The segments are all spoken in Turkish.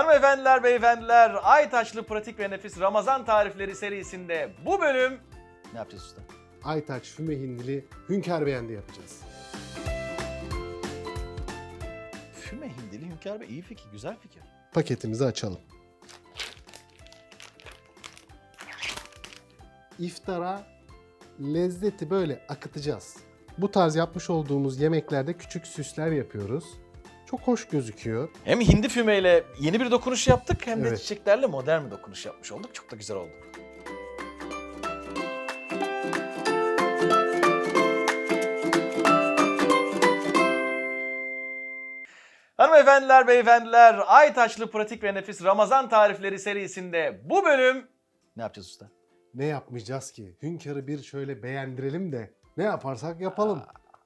Hanımefendiler, beyefendiler, Aytaçlı Pratik ve Nefis Ramazan Tarifleri serisinde bu bölüm... Ne yapacağız usta? Aytaç füme hindili hünkâr beğendi yapacağız. Füme hindili hünkâr bey iyi fikir, güzel fikir. Paketimizi açalım. İftara lezzeti böyle akıtacağız. Bu tarz yapmış olduğumuz yemeklerde küçük süsler yapıyoruz. Çok hoş gözüküyor. Hem hindi fümeyle yeni bir dokunuş yaptık hem de Evet. çiçeklerle modern bir dokunuş yapmış olduk. Çok da güzel oldu. Hanımefendiler, beyefendiler, Aytaçlı Pratik ve Nefis Ramazan Tarifleri serisinde bu bölüm... Ne yapacağız usta? Ne yapmayacağız ki? Hünkârı bir şöyle beğendirelim de ne yaparsak yapalım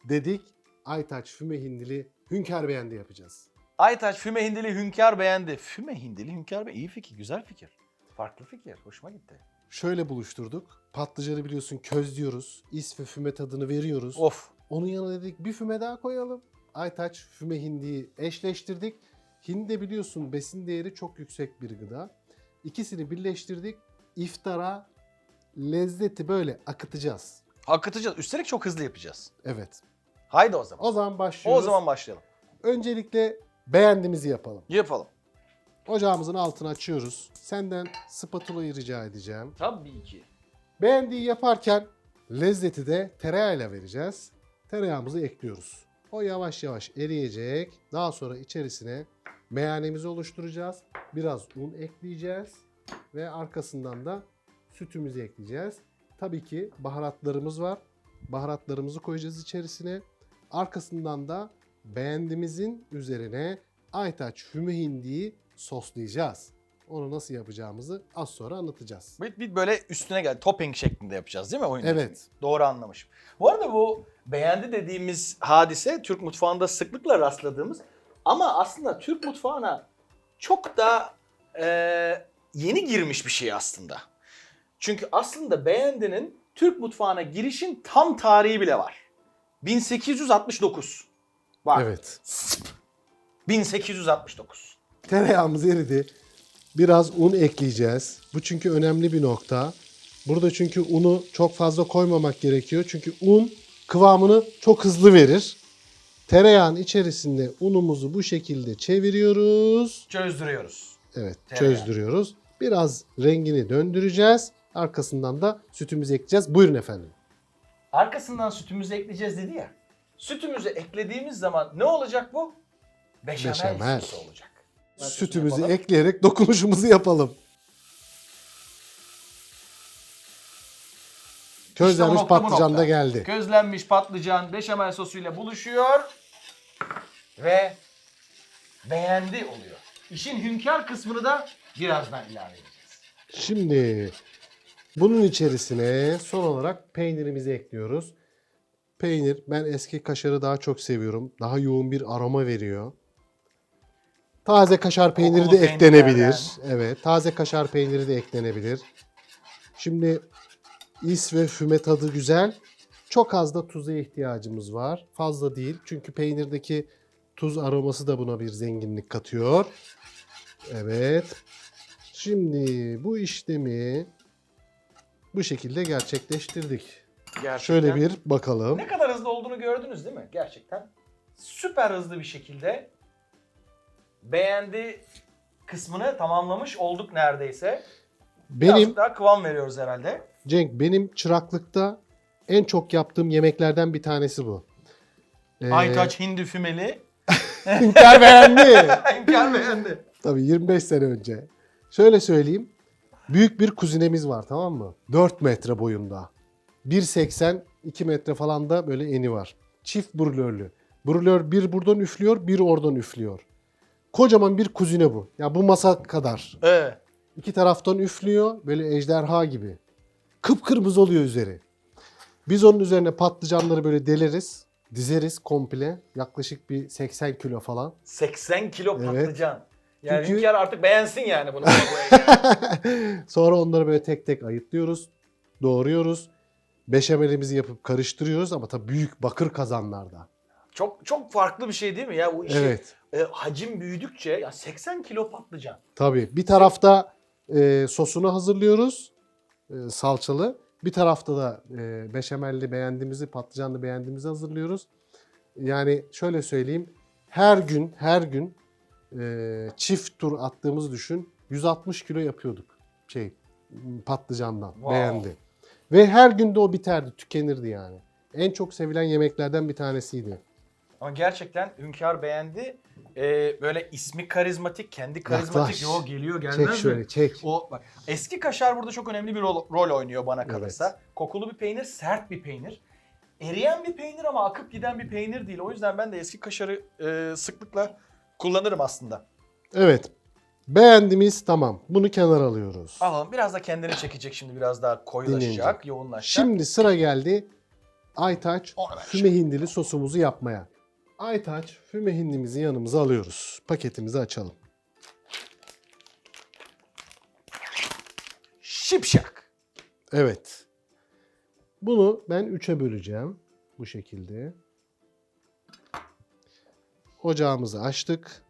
dedik. Aytaç füme hindili hünkâr beğendi yapacağız. Aytaç füme hindili hünkâr beğendi. Füme hindili hünkâr bey iyi fikir, güzel fikir. Farklı fikir, hoşuma gitti. Şöyle buluşturduk. Patlıcanı biliyorsun közlüyoruz. İs ve füme tadını veriyoruz. Of. Onun yanına dedik bir füme daha koyalım. Aytaç füme hindiyi eşleştirdik. Hindi de biliyorsun besin değeri çok yüksek bir gıda. İkisini birleştirdik. İftara lezzeti böyle akıtacağız. Akıtacağız. Üstelik çok hızlı yapacağız. Evet. Haydi o zaman. O zaman başlıyoruz. O zaman başlayalım. Öncelikle beğendiğimizi yapalım. Yapalım. Ocağımızın altını açıyoruz. Senden spatulayı rica edeceğim. Tabii ki. Beğendiği yaparken lezzeti de tereyağıyla vereceğiz. Tereyağımızı ekliyoruz. O yavaş yavaş eriyecek. Daha sonra içerisine meyanemizi oluşturacağız. Biraz un ekleyeceğiz. Ve arkasından da sütümüzü ekleyeceğiz. Tabii ki baharatlarımız var. Baharatlarımızı koyacağız içerisine. Arkasından da beğendiğimizin üzerine Aytaç füme hindiyi soslayacağız. Onu nasıl yapacağımızı az sonra anlatacağız. Bir, bir böyle üstüne gel topping şeklinde yapacağız değil mi oyun Evet. Doğru anlamışım. Bu arada bu beğendi dediğimiz hadise Türk mutfağında sıklıkla rastladığımız ama aslında Türk mutfağına çok da e, yeni girmiş bir şey aslında. Çünkü aslında beğendinin Türk mutfağına girişin tam tarihi bile var. 1869. Bak. Evet. 1869. Tereyağımız eridi. Biraz un ekleyeceğiz. Bu çünkü önemli bir nokta. Burada çünkü unu çok fazla koymamak gerekiyor. Çünkü un kıvamını çok hızlı verir. Tereyağın içerisinde unumuzu bu şekilde çeviriyoruz. Çözdürüyoruz. Evet, Tereyağı. çözdürüyoruz. Biraz rengini döndüreceğiz. Arkasından da sütümüzü ekleyeceğiz. Buyurun efendim. Arkasından sütümüzü ekleyeceğiz dedi ya. Sütümüzü eklediğimiz zaman ne olacak bu? Beşamel, Beşamel. sosu olacak. Sütümüzü Yapalım. ekleyerek dokunuşumuzu yapalım. İşte Közlenmiş bu patlıcan nokta. da geldi. Közlenmiş patlıcan beşamel sosuyla buluşuyor ve beğendi oluyor. İşin hünkâr kısmını da birazdan ilave edeceğiz. Şimdi bunun içerisine son olarak peynirimizi ekliyoruz. Peynir ben eski kaşarı daha çok seviyorum. Daha yoğun bir aroma veriyor. Taze kaşar peyniri de Kokulu eklenebilir. peynirlerden. Evet, taze kaşar peyniri de eklenebilir. Şimdi is ve füme tadı güzel. Çok az da tuza ihtiyacımız var. Fazla değil. Çünkü peynirdeki tuz aroması da buna bir zenginlik katıyor. Evet. Şimdi bu işlemi bu şekilde gerçekleştirdik. Gerçekten. Şöyle bir bakalım. Ne kadar hızlı olduğunu gördünüz değil mi? Gerçekten süper hızlı bir şekilde beğendi kısmını tamamlamış olduk neredeyse. Benim Birazcık daha kıvam veriyoruz herhalde. Cenk benim çıraklıkta en çok yaptığım yemeklerden bir tanesi bu. Ee, Aytaç hindi fümeli. Hünkâr beğendi. Hünkâr beğendi. Tabii 25 sene önce. Şöyle söyleyeyim. Büyük bir kuzinemiz var tamam mı? 4 metre boyunda. 1.80 2 metre falan da böyle eni var. Çift brülörlü. Brülör bir buradan üflüyor, bir oradan üflüyor. Kocaman bir kuzine bu. Ya bu masa kadar. Evet. İki taraftan üflüyor böyle ejderha gibi. Kıpkırmızı oluyor üzeri. Biz onun üzerine patlıcanları böyle deleriz. Dizeriz komple. Yaklaşık bir 80 kilo falan. 80 kilo Evet. patlıcan. Yani Çünkü- Hünkâr artık beğensin yani bunu. Sonra onları böyle tek tek ayıtlıyoruz. Doğruyoruz. Beşamelimizi yapıp karıştırıyoruz ama tabii büyük bakır kazanlarda. çok çok farklı bir şey değil mi ya bu işin Evet. e, hacim büyüdükçe ya 80 kilo patlıcan. Tabii bir tarafta e, sosunu hazırlıyoruz e, salçalı. Bir tarafta da e, beşamelli beğendiğimizi, patlıcanlı beğendiğimizi hazırlıyoruz. Yani şöyle söyleyeyim. Her gün, her gün e, çift tur attığımızı düşün. 160 kilo yapıyorduk şey patlıcandan Wow. beğendi. Ve her günde o biterdi, tükenirdi yani. En çok sevilen yemeklerden bir tanesiydi. Ama gerçekten Hünkar beğendi. E, böyle ismi karizmatik, kendi karizmatik. Yaklaş. Yo geliyor gelmez Çek mi? şöyle, çek. O bak eski kaşar burada çok önemli bir rol, rol oynuyor bana kalırsa. Kokulu bir peynir, sert bir peynir. Eriyen bir peynir ama akıp giden bir peynir değil. O yüzden ben de eski kaşarı e, sıklıkla kullanırım aslında. Evet. Beğendiğimiz tamam. Bunu kenara alıyoruz. Alalım. Biraz da kendini çekecek şimdi. Biraz daha koyulaşacak, Dinlenecek. yoğunlaşacak. Şimdi sıra geldi Aytaç füme hindili sosumuzu yapmaya. Aytaç füme hindimizi yanımıza alıyoruz. Paketimizi açalım. Şipşak. Evet. Bunu ben 3'e böleceğim. Bu şekilde. Ocağımızı açtık.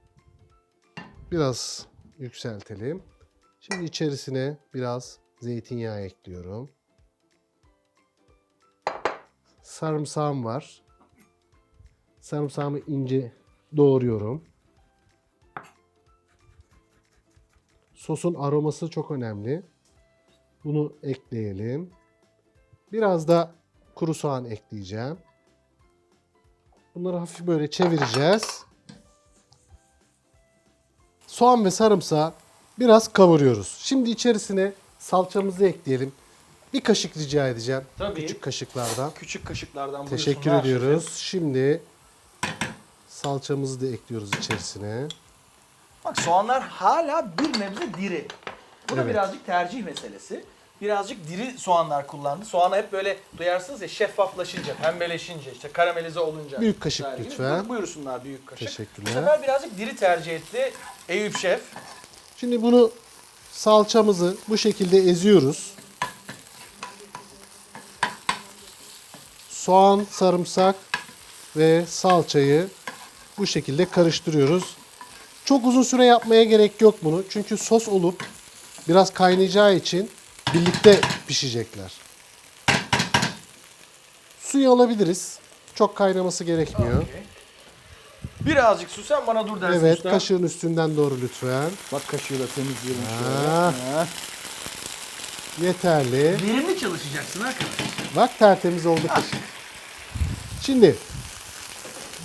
Biraz yükseltelim. Şimdi içerisine biraz zeytinyağı ekliyorum. Sarımsağım var. Sarımsağımı ince doğruyorum. Sosun aroması çok önemli. Bunu ekleyelim. Biraz da kuru soğan ekleyeceğim. Bunları hafif böyle çevireceğiz. Soğan ve sarımsağı biraz kavuruyoruz. Şimdi içerisine salçamızı ekleyelim. Bir kaşık rica edeceğim. Tabii. Küçük kaşıklardan. Küçük kaşıklardan Teşekkür buyursunlar ediyoruz. Şimdi salçamızı da ekliyoruz içerisine. Bak soğanlar hala bir nebze diri. Bu da Evet. birazcık tercih meselesi. Birazcık diri soğanlar kullandı. Soğanı hep böyle duyarsınız ya şeffaflaşınca, pembeleşince, işte karamelize olunca. Büyük kaşık gibi. lütfen. Buyur- Buyursunlar büyük kaşık. Teşekkürler. Bu sefer birazcık diri tercih etti Eyüp Şef. Şimdi bunu salçamızı bu şekilde eziyoruz. Soğan, sarımsak ve salçayı bu şekilde karıştırıyoruz. Çok uzun süre yapmaya gerek yok bunu. Çünkü sos olup biraz kaynayacağı için birlikte pişecekler. Suyu alabiliriz. Çok kaynaması gerekmiyor. Okey. Birazcık su sen bana dur dersin Evet, usta. kaşığın üstünden doğru lütfen. Bak kaşığı da temizleyelim Ha. Ha. Yeterli. Verimli çalışacaksın arkadaş. Bak tertemiz oldu kaşık. Şimdi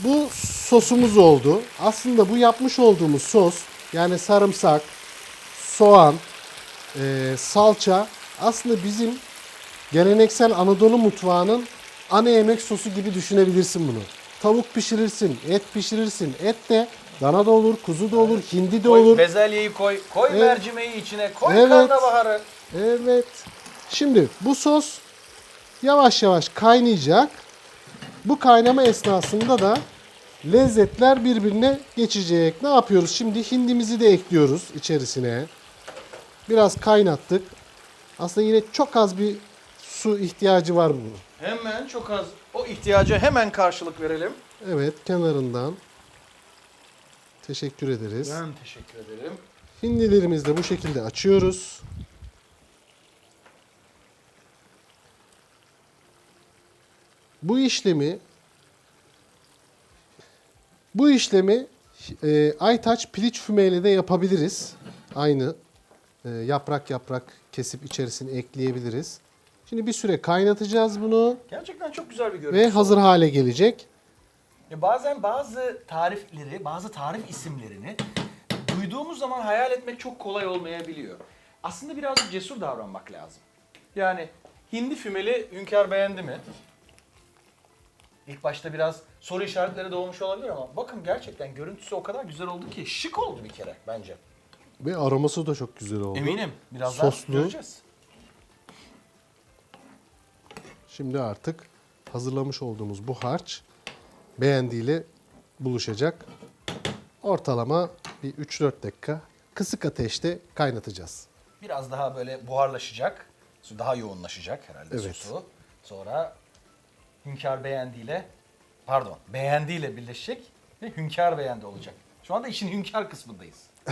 bu sosumuz oldu. Aslında bu yapmış olduğumuz sos yani sarımsak, soğan, e, salça aslında bizim geleneksel Anadolu mutfağının ana yemek sosu gibi düşünebilirsin bunu. Tavuk pişirirsin, et pişirirsin. Et de dana da olur, kuzu da olur, hindi de Koy, olur. bezelyeyi koy, koy Evet. mercimeği içine, koy Evet. karnabaharı. Evet. Şimdi bu sos yavaş yavaş kaynayacak. Bu kaynama esnasında da lezzetler birbirine geçecek. Ne yapıyoruz? Şimdi hindimizi de ekliyoruz içerisine. Biraz kaynattık. Aslında yine çok az bir su ihtiyacı var bunun. Hemen çok az o ihtiyaca hemen karşılık verelim. Evet, kenarından. Teşekkür ederiz. Ben teşekkür ederim. Hindilerimizi de bu şekilde açıyoruz. Bu işlemi bu işlemi e, Aytaç piliç fümeyle de yapabiliriz. Aynı yaprak yaprak kesip içerisine ekleyebiliriz. Şimdi bir süre kaynatacağız bunu Gerçekten çok güzel bir görüntü. ve hazır hale gelecek. Ya bazen bazı tarifleri, bazı tarif isimlerini duyduğumuz zaman hayal etmek çok kolay olmayabiliyor. Aslında birazcık cesur davranmak lazım. Yani hindi fümeli Hünkar beğendi mi? İlk başta biraz soru işaretleri doğmuş olabilir ama bakın gerçekten görüntüsü o kadar güzel oldu ki şık oldu bir kere bence. Ve aroması da çok güzel oldu. Eminim. Birazdan Soslu. göreceğiz. Şimdi artık hazırlamış olduğumuz bu harç beğendiğiyle buluşacak. Ortalama bir 3-4 dakika kısık ateşte kaynatacağız. Biraz daha böyle buharlaşacak. Daha yoğunlaşacak herhalde Evet. sosu. Sonra Hünkar beğendiğiyle pardon beğendiğiyle birleşecek ve Hünkar beğendi olacak. Şu anda işin hünkâr kısmındayız.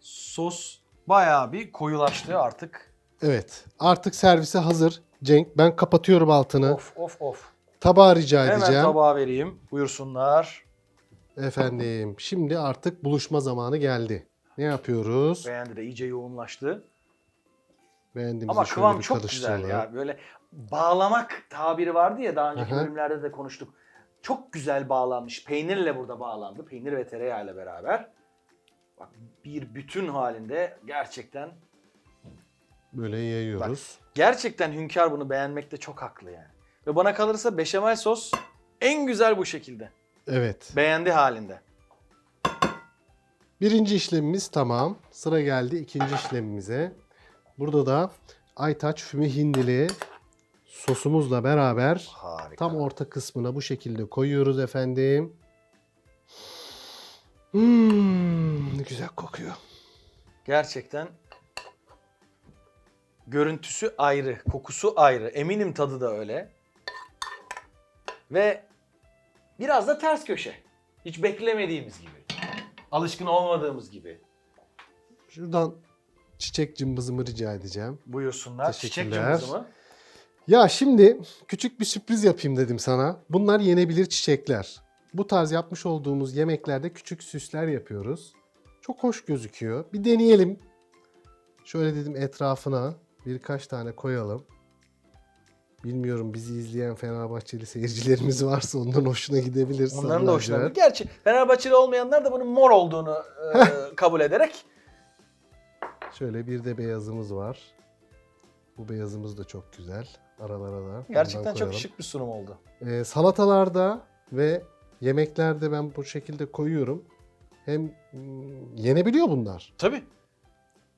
Sos bayağı bir koyulaştı artık. Evet. Artık servise hazır. Cenk ben kapatıyorum altını. Of of of. Tabağı rica Hemen edeceğim. tabağa vereyim. Buyursunlar. Efendim şimdi artık buluşma zamanı geldi. Ne yapıyoruz? Beğendi de iyice yoğunlaştı. Beğendiğimizi Ama kıvam çok güzel ya. Böyle bağlamak tabiri vardı ya daha önceki Aha. bölümlerde de konuştuk. Çok güzel bağlanmış. Peynirle burada bağlandı. Peynir ve tereyağıyla beraber. Bak bir bütün halinde gerçekten Böyle yayıyoruz. gerçekten hünkâr bunu beğenmekte çok haklı yani. Ve bana kalırsa beşamel sos en güzel bu şekilde. Evet. Beğendi halinde. Birinci işlemimiz tamam. Sıra geldi ikinci işlemimize. Burada da Aytaç füme hindili sosumuzla beraber Harika. tam orta kısmına bu şekilde koyuyoruz efendim. Hmm, güzel kokuyor. Gerçekten görüntüsü ayrı, kokusu ayrı. Eminim tadı da öyle. Ve biraz da ters köşe. Hiç beklemediğimiz gibi. Alışkın olmadığımız gibi. Şuradan çiçek cımbızımı rica edeceğim. Buyursunlar. Çiçek Teşekkürler. cımbızı mı? Ya şimdi küçük bir sürpriz yapayım dedim sana. Bunlar yenebilir çiçekler. Bu tarz yapmış olduğumuz yemeklerde küçük süsler yapıyoruz. Çok hoş gözüküyor. Bir deneyelim. Şöyle dedim etrafına birkaç tane koyalım. Bilmiyorum bizi izleyen Fenerbahçeli seyircilerimiz varsa ondan hoşuna gidebilir. Onların da hoşuna gidiyor. Gerçi Fenerbahçeli olmayanlar da bunun mor olduğunu e, kabul ederek Şöyle bir de beyazımız var. Bu beyazımız da çok güzel. Aralara da. gerçekten çok şık bir sunum oldu. Ee, salatalarda ve yemeklerde ben bu şekilde koyuyorum. Hem mm, yenebiliyor bunlar. Tabii.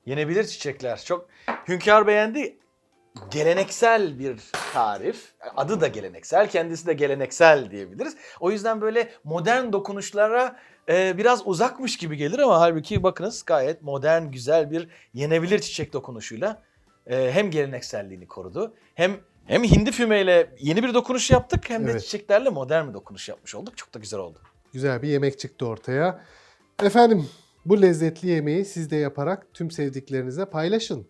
Yenebilir çiçekler. Çok Hünkar beğendi. Geleneksel bir tarif. Adı da geleneksel, kendisi de geleneksel diyebiliriz. O yüzden böyle modern dokunuşlara e, biraz uzakmış gibi gelir ama halbuki bakınız gayet modern, güzel bir yenebilir çiçek dokunuşuyla e, hem gelenekselliğini korudu hem hem hindi fümeyle yeni bir dokunuş yaptık hem de Evet. çiçeklerle modern bir dokunuş yapmış olduk. Çok da güzel oldu. Güzel bir yemek çıktı ortaya. Efendim bu lezzetli yemeği siz de yaparak tüm sevdiklerinize paylaşın.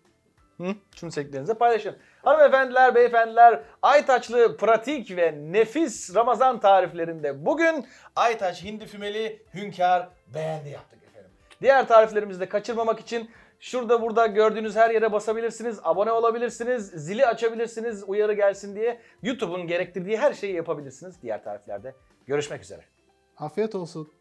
Hı? Tüm sevdiklerinize paylaşın. Hanımefendiler, beyefendiler, Aytaçlı pratik ve nefis Ramazan tariflerinde bugün Aytaç hindi fümeli hünkâr beğendi yaptık efendim. Diğer tariflerimizi de kaçırmamak için şurada burada gördüğünüz her yere basabilirsiniz, abone olabilirsiniz, zili açabilirsiniz uyarı gelsin diye. YouTube'un gerektirdiği her şeyi yapabilirsiniz diğer tariflerde. Görüşmek üzere. Afiyet olsun.